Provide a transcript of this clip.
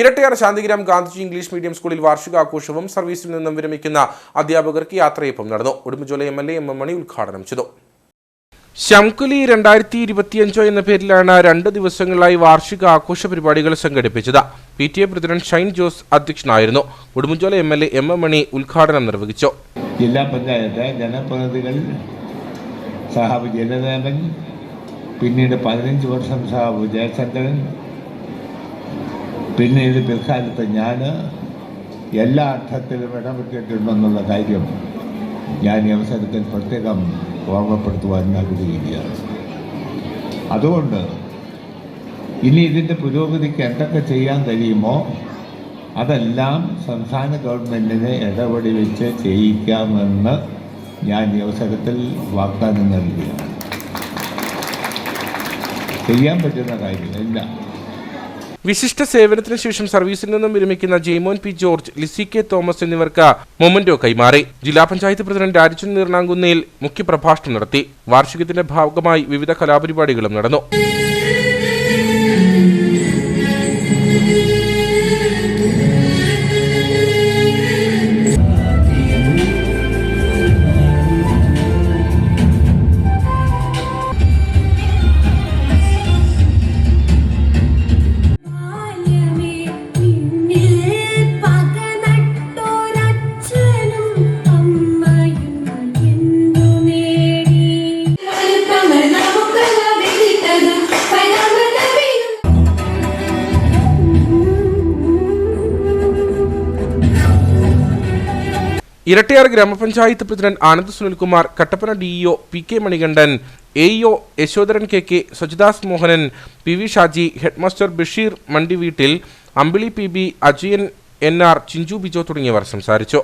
Irattayar Santhigram Gandhiji English medium സ്കൂളിൽ വാർഷികാഘോഷവും സർവീസിൽ നിന്നും വിരമിക്കുന്ന അധ്യാപകർക്ക് യാത്രയപ്പം നടന്നു. Udumbanchola M L A M M Mani ഉദ്ഘാടനം ചെയ്തു. ശംകുലി രണ്ടായിരത്തി ഇരുപത്തിയഞ്ചോ എന്ന പേരിലാണ് രണ്ട് ദിവസങ്ങളായി വാർഷിക ആഘോഷ പരിപാടികൾ സംഘടിപ്പിച്ചത്. P T A president Shine Jose അധ്യക്ഷനായിരുന്നു. Udumbanchola M L A M M Mani ഉദ്ഘാടനം നിർവഹിച്ചു. ജില്ലാ പഞ്ചായത്ത് ജനപ്രതിനിധികൾ സഹാബ് ജലദേവൻ പിന്നീട് പതിനഞ്ച് വർഷം സഹാബ് ജയചന്ദ്രൻ പിന്നീട് പിൽക്കാലത്ത് ഞാൻ എല്ലാ അർത്ഥത്തിലും ഇടപെട്ടിട്ടുണ്ടെന്നുള്ള കാര്യം ഞാൻ ഈ അവസരത്തിൽ പ്രത്യേകം ഓർമ്മപ്പെടുത്തുവാൻ ആഗ്രഹിക്കുകയാണ്. അതുകൊണ്ട് ഇനി ഇതിന്റെ പുരോഗതിക്ക് എന്തൊക്കെ ചെയ്യാൻ കഴിയുമോ അതെല്ലാം സംസ്ഥാന ഗവൺമെന്റിനെ ഇടപെടി വെച്ച് ചെയ്യിക്കാമെന്ന് ഞാൻ ഈ അവസരത്തിൽ വാഗ്ദാനം നൽകുകയാണ്. ചെയ്യാൻ പറ്റുന്ന കാര്യമില്ല. വിശിഷ്ട സേവനത്തിന് ശേഷം സർവീസിൽ നിന്നും വിരമിക്കുന്ന ജെയ്മോൻ പി ജോർജ് ലിസി കെ തോമസ് എന്നിവർക്ക് മൊമന്റോ കൈമാറി. ജില്ലാ പഞ്ചായത്ത് പ്രസിഡന്റ് രാജൻ നീർണാങ്കുന്നയിൽ മുഖ്യപ്രഭാഷണം നടത്തി. വാർഷികത്തിന്റെ ഭാഗമായി വിവിധ കലാപരിപാടികളും നടന്നു. Erattayar grama panchayat president Anand Sunilkumar Kattappana DEO P K Manikandan A EO Yasodharan K K Sajidas Mohanan P V Shaji headmaster Basheer Mandi വീട്ടിൽ Ambili P B Ajayan N R Chinchu Bijo തുടങ്ങിയവർ സംസാരിച്ചു.